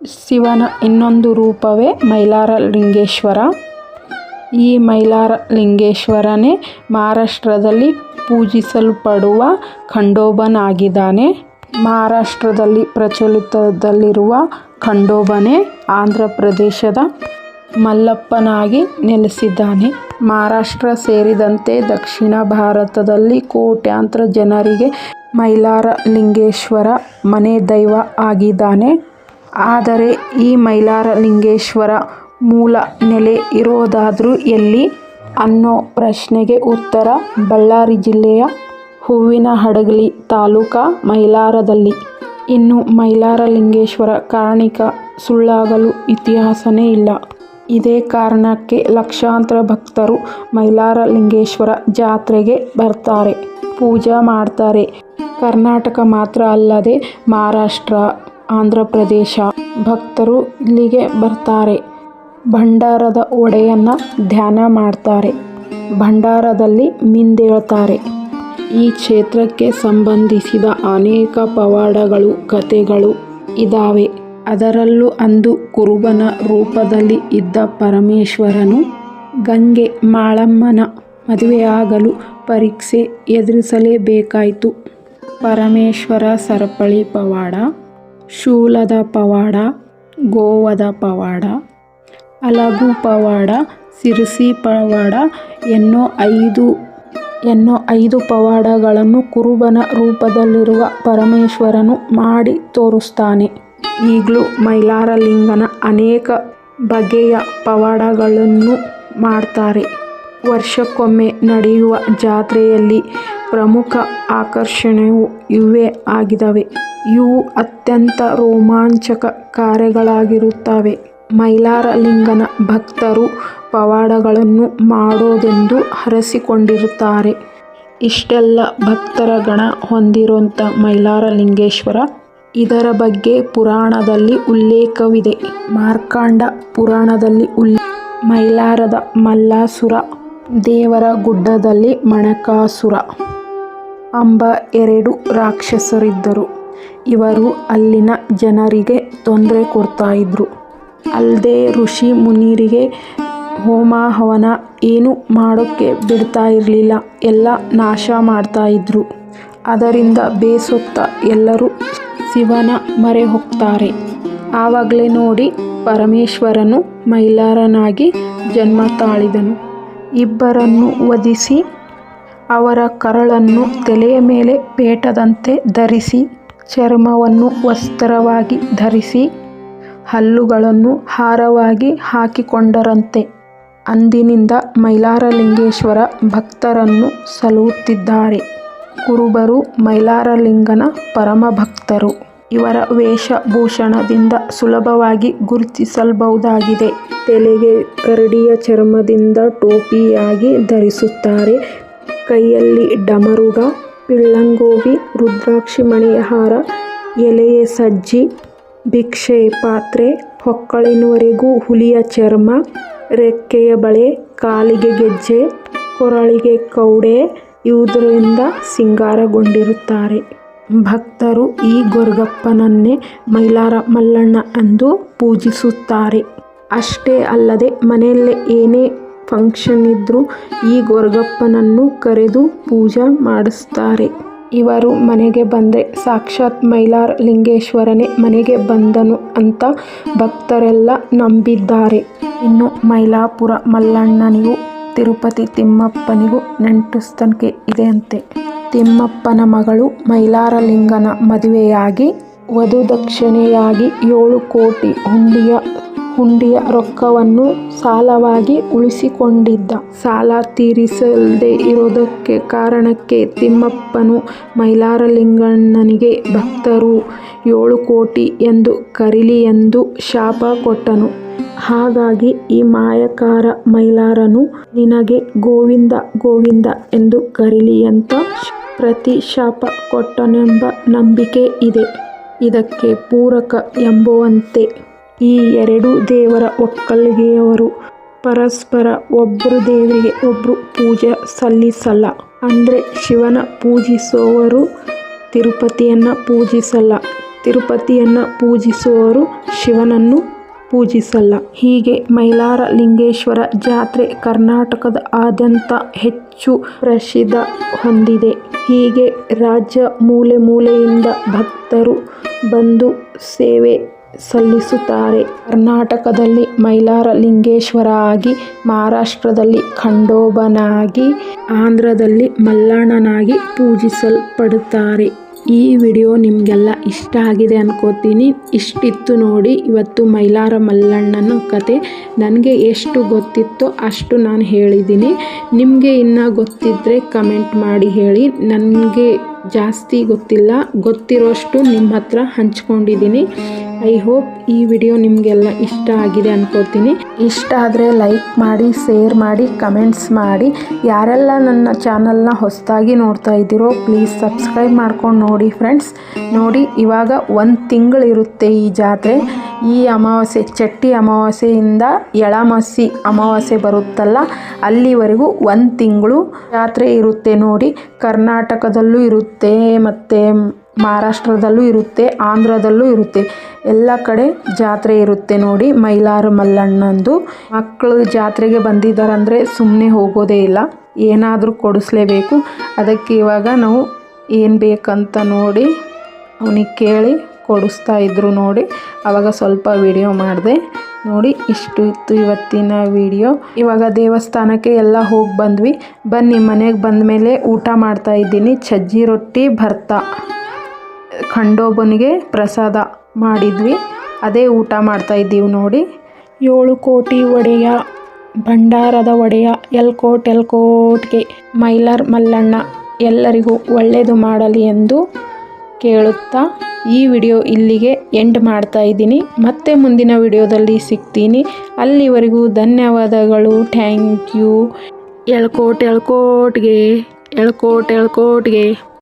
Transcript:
ಶಿವನ ಇನ್ನೊಂದು ರೂಪವೇ ಮೈಲಾರ ಲಿಂಗೇಶ್ವರ ಈ ಮೈಲಾರ ಲಿಂಗೇಶ್ವರನೇ ಮಹಾರಾಷ್ಟ್ರದಲ್ಲಿ ಪೂಜಿಸಲ್ಪಡುವ ಖಂಡೋಬನಾಗಿದ್ದಾನೆ. ಮಹಾರಾಷ್ಟ್ರದಲ್ಲಿ ಪ್ರಚಲಿತದಲ್ಲಿರುವ ಖಂಡೋಬನೇ ಆಂಧ್ರ ಪ್ರದೇಶದ ಮಲ್ಲಪ್ಪನಾಗಿ ನೆಲೆಸಿದ್ದಾನೆ. ಮಹಾರಾಷ್ಟ್ರ ಸೇರಿದಂತೆ ದಕ್ಷಿಣ ಭಾರತದಲ್ಲಿ ಕೋಟ್ಯಾಂತರ ಜನರಿಗೆ ಮೈಲಾರ ಲಿಂಗೇಶ್ವರ ಮನೆದೈವ ಆಗಿದ್ದಾನೆ. ಆದರೆ ಈ ಮೈಲಾರ ಲಿಂಗೇಶ್ವರ ಮೂಲ ನೆಲೆ ಇರೋದಾದರೂ ಎಲ್ಲಿ? ಅನ್ನೋ ಪ್ರಶ್ನೆಗೆ ಉತ್ತರ ಬಳ್ಳಾರಿ ಜಿಲ್ಲೆಯ ಹೂವಿನಹಡಗಲಿ ತಾಲೂಕಾ ಮೈಲಾರದಲ್ಲಿ. ಇನ್ನು ಮೈಲಾರ ಲಿಂಗೇಶ್ವರ ಕಾರಣಿಕ ಸುಳ್ಳಾಗಲು ಇತಿಹಾಸನೇ ಇಲ್ಲ. ಇದೇ ಕಾರಣಕ್ಕೆ ಲಕ್ಷಾಂತರ ಭಕ್ತರು ಮೈಲಾರ ಲಿಂಗೇಶ್ವರ ಜಾತ್ರೆಗೆ ಬರ್ತಾರೆ, ಪೂಜಾ ಮಾಡ್ತಾರೆ. ಕರ್ನಾಟಕ ಮಾತ್ರ ಅಲ್ಲದೆ ಮಹಾರಾಷ್ಟ್ರ ಆಂಧ್ರ ಪ್ರದೇಶ. ಭಕ್ತರು ಇಲ್ಲಿಗೆ ಬರ್ತಾರೆ. ಭಂಡಾರದ ಒಡೆಯನ್ನು ಧ್ಯಾನ ಮಾಡ್ತಾರೆ. ಭಂಡಾರದಲ್ಲಿ ಮಿಂದೇಳ್ತಾರೆ. ಈ ಕ್ಷೇತ್ರಕ್ಕೆ ಸಂಬಂಧಿಸಿದ ಅನೇಕ ಪವಾಡಗಳು, ಕಥೆಗಳು ಇದಾವೆ. ಅದರಲ್ಲೂ ಅಂದು ಕುರುಬನ ರೂಪದಲ್ಲಿ ಇದ್ದ ಪರಮೇಶ್ವರನು ಗಂಗೆ ಮಾಳಮ್ಮನ ಮದುವೆಯಾಗಲು ಪರೀಕ್ಷೆ ಎದುರಿಸಲೇಬೇಕಾಯಿತು. ಪರಮೇಶ್ವರ ಸರಪಳಿ ಪವಾಡ ಶೂಲದ ಪವಾಡ, ಗೋವದ ಪವಾಡ, ಅಲಗು ಪವಾಡ, ಸಿರಿಸಿ ಪವಾಡ ಎನ್ನೋ ಐದು ಎನ್ನೋ ಐದು ಪವಾಡಗಳನ್ನು ಕುರುಬನ ರೂಪದಲ್ಲಿರುವ ಪರಮೇಶ್ವರನು ಮಾಡಿ ತೋರಿಸ್ತಾನೆ. ಈಗಲೂ ಮೈಲಾರಲಿಂಗನ ಅನೇಕ ಬಗೆಯ ಪವಾಡಗಳನ್ನು ಮಾಡ್ತಾರೆ. ವರ್ಷಕ್ಕೊಮ್ಮೆ ನಡೆಯುವ ಜಾತ್ರೆಯಲ್ಲಿ ಪ್ರಮುಖ ಆಕರ್ಷಣೆಯು ಇವೇ ಆಗಿದಾವೆ ಇವು ಅತ್ಯಂತ ರೋಮಾಂಚಕ ಕಾರ್ಯಗಳಾಗಿರುತ್ತವೆ ಮೈಲಾರಲಿಂಗನ ಭಕ್ತರು ಪವಾಡಗಳನ್ನು ಮಾಡೋದೆಂದು ಹರಸಿಕೊಂಡಿರುತ್ತಾರೆ. ಇಷ್ಟೆಲ್ಲ ಭಕ್ತರ ಗಣ ಹೊಂದಿರೋಂಥ ಮೈಲಾರಲಿಂಗೇಶ್ವರ ಇದರ ಬಗ್ಗೆ ಪುರಾಣದಲ್ಲಿ ಉಲ್ಲೇಖವಿದೆ. ಮಾರ್ಕಾಂಡ ಪುರಾಣದಲ್ಲಿ ಮೈಲಾರದ ಮಲ್ಲಾಸುರ, ದೇವರ ಗುಡ್ಡದಲ್ಲಿ ಮಣಕಾಸುರ ಅಂಬ ಎರಡು ರಾಕ್ಷಸರಿದ್ದರು. ಇವರು ಅಲ್ಲಿನ ಜನರಿಗೆ ತೊಂದರೆ ಕೊಡ್ತಾ ಇದ್ರು ಅಲ್ಲದೆ ಋಷಿ ಮುನಿರಿಗೆ ಹೋಮ ಹವನ ಏನು ಮಾಡೋಕ್ಕೆ ಬಿಡ್ತಾ ಇರಲಿಲ್ಲ ಎಲ್ಲ ನಾಶ ಮಾಡ್ತಾ ಇದ್ರು ಅದರಿಂದ ಬೇಸತ್ತ ಎಲ್ಲರೂ ಶಿವನ ಮರೆ ಹೋಗ್ತಾರೆ ಆವಾಗಲೇ ನೋಡಿ ಪರಮೇಶ್ವರನು ಮೈಲಾರನಾಗಿ ಜನ್ಮ ತಾಳಿದನು. ಇಬ್ಬರನ್ನು ವಧಿಸಿ ಅವರ ಕರಳನ್ನು ತಲೆಯ ಮೇಲೆ ಪೇಟದಂತೆ ಧರಿಸಿ ಚರ್ಮವನ್ನು ವಸ್ತ್ರವಾಗಿ ಧರಿಸಿ ಹಲ್ಲುಗಳನ್ನು ಹಾರವಾಗಿ ಹಾಕಿಕೊಂಡರಂತೆ. ಅಂದಿನಿಂದ ಮೈಲಾರಲಿಂಗೇಶ್ವರ ಭಕ್ತರನ್ನು ಸಲುತ್ತಿದ್ದಾರೆ ಕುರುಬರು ಮೈಲಾರಲಿಂಗನ ಪರಮಭಕ್ತರು ಇವರ ವೇಷಭೂಷಣದಿಂದ ಸುಲಭವಾಗಿ ಗುರುತಿಸಲ್ಬಹುದಾಗಿದೆ. ತಲೆಗೆ ಕರಡಿಯ ಚರ್ಮದಿಂದ ಟೋಪಿಯಾಗಿ ಧರಿಸುತ್ತಾರೆ. ಕೈಯಲ್ಲಿ ಡಮರುಗ ಪಿಳ್ಳಂಗೋವಿ ರುದ್ರಾಕ್ಷಿ ಮಣಿಯ ಹಾರ ಎಲೆಯ ಸಜ್ಜಿ, ಭಿಕ್ಷೆ ಪಾತ್ರೆ, ಹೊಕ್ಕಳಿನವರೆಗೂ ಹುಲಿಯ ಚರ್ಮ, ರೆಕ್ಕೆಯ ಬಳೆ, ಕಾಲಿಗೆ ಗೆಜ್ಜೆ, ಕೊರಳಿಗೆ ಕೌಡೆ ಇವುದರಿಂದ ಸಿಂಗಾರಗೊಂಡಿರುತ್ತಾರೆ. ಭಕ್ತರು ಈ ಗೊರ್ಗಪ್ಪನನ್ನೇ ಮೈಲಾರ ಮಲ್ಲಣ್ಣ ಎಂದು ಪೂಜಿಸುತ್ತಾರೆ. ಅಷ್ಟೇ ಅಲ್ಲದೆ ಮನೆಯಲ್ಲೇ ಏನೇ ಫಂಕ್ಷನ್ ಇದ್ದರೂ ಈ ಗೊರಗಪ್ಪನನ್ನು ಕರೆದು ಪೂಜೆ ಮಾಡಿಸ್ತಾರೆ. ಇವರು ಮನೆಗೆ ಬಂದರೆ ಸಾಕ್ಷಾತ್ ಮೈಲಾರ್ ಲಿಂಗೇಶ್ವರನೇ ಮನೆಗೆ ಬಂದನು ಅಂತ ಭಕ್ತರೆಲ್ಲ ನಂಬಿದ್ದಾರೆ. ಇನ್ನು ಮೈಲಾಪುರ ಮಲ್ಲಣ್ಣನಿಗೂ ತಿರುಪತಿ ತಿಮ್ಮಪ್ಪನಿಗೂ ನೆಂಟಸ್ತನಿಕೆ ಇದೆಯಂತೆ. ತಿಮ್ಮಪ್ಪನ ಮಗಳು ಮೈಲಾರಲಿಂಗನ ಮದುವೆಯಾಗಿ ವಧುದಕ್ಷಿಣೆಯಾಗಿ ಏಳು ಕೋಟಿ ಹುಂಡಿಯ ಹುಂಡಿಯ ರೊಕ್ಕವನ್ನು ಸಾಲವಾಗಿ ಉಳಿಸಿಕೊಂಡಿದ್ದ. ಸಾಲ ತೀರಿಸಲ್ದೇ ಇರೋದಕ್ಕೆ ಕಾರಣಕ್ಕೆ ತಿಮ್ಮಪ್ಪನು ಮೈಲಾರಲಿಂಗಣ್ಣನಿಗೆ ಭಕ್ತರು ಏಳು ಕೋಟಿ ಎಂದು ಕರೀಲಿ ಎಂದು ಶಾಪ ಕೊಟ್ಟನು. ಹಾಗಾಗಿ ಈ ಮಾಯಕಾರ ಮೈಲಾರನು ನಿನಗೆ ಗೋವಿಂದ ಗೋವಿಂದ ಎಂದು ಕರೀಲಿ ಅಂತ ಪ್ರತಿ ಶಾಪ ಕೊಟ್ಟನೆಂಬ ನಂಬಿಕೆ ಇದೆ. ಇದಕ್ಕೆ ಪೂರಕ ಎಂಬುವಂತೆ ಈ ಎರಡು ದೇವರ ಒಕ್ಕಲಿಗೆಯವರು ಪರಸ್ಪರ ಒಬ್ಬರು ದೇವರಿಗೆ ಒಬ್ಬರು ಪೂಜೆ ಸಲ್ಲಿಸಲ್ಲ. ಅಂದರೆ ಶಿವನ ಪೂಜಿಸುವವರು ತಿರುಪತಿಯನ್ನು ಪೂಜಿಸಲ್ಲ. ತಿರುಪತಿಯನ್ನು ಪೂಜಿಸುವವರು ಶಿವನನ್ನು ಪೂಜಿಸಲ್ಲ. ಹೀಗೆ ಮೈಲಾರ ಲಿಂಗೇಶ್ವರ ಜಾತ್ರೆ ಕರ್ನಾಟಕದ ಆದ್ಯಂತ ಹೆಚ್ಚು ಪ್ರಸಿದ್ಧ ಹೊಂದಿದೆ. ಹೀಗೆ ರಾಜ್ಯ ಮೂಲೆ ಮೂಲೆಯಿಂದ ಭಕ್ತರು ಬಂದು ಸೇವೆ ಸಲ್ಲಿಸುತ್ತಾರೆ. ಕರ್ನಾಟಕದಲ್ಲಿ ಮೈಲಾರ ಲಿಂಗೇಶ್ವರ ಆಗಿ, ಮಹಾರಾಷ್ಟ್ರದಲ್ಲಿ ಖಂಡೋಬನಾಗಿ, ಆಂಧ್ರದಲ್ಲಿ ಮಲ್ಲಣ್ಣನಾಗಿ ಪೂಜಿಸಲ್ಪಡುತ್ತಾರೆ. ಈ ವಿಡಿಯೋ ನಿಮಗೆಲ್ಲ ಇಷ್ಟ ಆಗಿದೆ ಅನ್ಕೋತೀನಿ. ಇಷ್ಟಿತ್ತು ನೋಡಿ, ಇವತ್ತು ಮೈಲಾರ ಮಲ್ಲಣ್ಣನ ಕತೆ ನನಗೆ ಎಷ್ಟು ಗೊತ್ತಿತ್ತೋ ಅಷ್ಟು ನಾನು ಹೇಳಿದ್ದೀನಿ. ನಿಮಗೆ ಇನ್ನೂ ಗೊತ್ತಿದ್ದರೆ ಕಮೆಂಟ್ ಮಾಡಿ ಹೇಳಿ. ನನಗೆ ಜಾಸ್ತಿ ಗೊತ್ತಿಲ್ಲ. ಗೊತ್ತಿರೋಷ್ಟು ನಿಮ್ಮ ಹತ್ರ ಹಂಚ್ಕೊಂಡಿದ್ದೀನಿ ಐ ಹೋಪ್ ಈ ವಿಡಿಯೋ ನಿಮಗೆಲ್ಲ ಇಷ್ಟ ಆಗಿದೆ ಅನ್ಕೋತೀನಿ. ಇಷ್ಟ ಆದರೆ ಲೈಕ್ ಮಾಡಿ, ಶೇರ್ ಮಾಡಿ, ಕಮೆಂಟ್ಸ್ ಮಾಡಿ. ಯಾರೆಲ್ಲ ನನ್ನ ಚಾನಲ್ನ ಹೊಸದಾಗಿ ನೋಡ್ತಾ ಇದ್ದೀರೋ, ಪ್ಲೀಸ್ ಸಬ್ಸ್ಕ್ರೈಬ್ ಮಾಡ್ಕೊಂಡು ನೋಡಿ ಫ್ರೆಂಡ್ಸ್. ನೋಡಿ, ಇವಾಗ ಒಂದು ತಿಂಗಳಿರುತ್ತೆ ಈ ಜಾತ್ರೆ. ಈ ಅಮಾವಾಸ್ಯೆ, ಚಟ್ಟಿ ಅಮಾವಾಸ್ಯೆಯಿಂದ ಎಳಮಸಿ ಅಮಾವಾಸ್ಯೆ ಬರುತ್ತಲ್ಲ, ಅಲ್ಲಿವರೆಗೂ ಒಂದು ತಿಂಗಳು ಜಾತ್ರೆ ಇರುತ್ತೆ ನೋಡಿ. ಕರ್ನಾಟಕದಲ್ಲೂ ಇರುತ್ತೆ, ಮತ್ತು ಮಹಾರಾಷ್ಟ್ರದಲ್ಲೂ ಇರುತ್ತೆ, ಆಂಧ್ರದಲ್ಲೂ ಇರುತ್ತೆ. ಎಲ್ಲ ಕಡೆ ಜಾತ್ರೆ ಇರುತ್ತೆ ನೋಡಿ, ಮೈಲಾರು ಮಲ್ಲಣ್ಣಂದು. ಮಕ್ಕಳು ಜಾತ್ರೆಗೆ ಬಂದಿದ್ದಾರಂದರೆ ಸುಮ್ಮನೆ ಹೋಗೋದೇ ಇಲ್ಲ, ಏನಾದರೂ ಕೊಡಿಸ್ಲೇಬೇಕು. ಅದಕ್ಕೆ ಇವಾಗ ನಾವು ಏನು ಬೇಕಂತ ನೋಡಿ, ಅವನಿಗೆ ಕೇಳಿ. ಕೊಡಿಸ್ತಾ ಇದ್ದರು ನೋಡಿ. ಆವಾಗ ಸ್ವಲ್ಪ ವಿಡಿಯೋ ಮಾಡಿದೆ. ನೋಡಿ ಇಷ್ಟು ಇತ್ತು ಇವತ್ತಿನ ವಿಡಿಯೋ ಇವಾಗ ದೇವಸ್ಥಾನಕ್ಕೆ ಎಲ್ಲ ಹೋಗಿ ಬಂದ್ವಿ. ಬನ್ನಿ, ಮನೆಗೆ ಬಂದ ಮೇಲೆ ಊಟ ಮಾಡ್ತಾ ಇದ್ದೀನಿ. ಸಜ್ಜಿ ರೊಟ್ಟಿ, ಭರ್ತ. ಖಂಡೋಬನಿಗೆ ಪ್ರಸಾದ ಮಾಡಿದ್ವಿ. ಅದೇ ಊಟ ಮಾಡ್ತಾ ಇದ್ದೀವಿ ನೋಡಿ. ಏಳು ಕೋಟಿ ಒಡೆಯ, ಭಂಡಾರದ ಒಡೆಯ ಎಲ್ಕೋಟೆ ಎಲ್ ಕೋಟ್ಗೆ, ಮೈಲಾರ್ ಮಲ್ಲಣ್ಣ ಎಲ್ಲರಿಗೂ ಒಳ್ಳೆಯದು ಮಾಡಲಿ ಎಂದು ಕೇಳುತ್ತಾ ಈ ವಿಡಿಯೋ ಇಲ್ಲಿಗೆ ಎಂಡ್ ಮಾಡ್ತಾ ಇದ್ದೀನಿ. ಮತ್ತೆ ಮುಂದಿನ ವಿಡಿಯೋದಲ್ಲಿ ಸಿಗ್ತೀನಿ. ಅಲ್ಲಿವರೆಗೂ ಧನ್ಯವಾದಗಳು. Thank you. ಎಳ್ಕೋಟ್, ಎಳ್ಕೋಟ್ಗೆ ಎಳ್ಕೋಟ್, ಎಳ್ಕೋಟ್ಗೆ.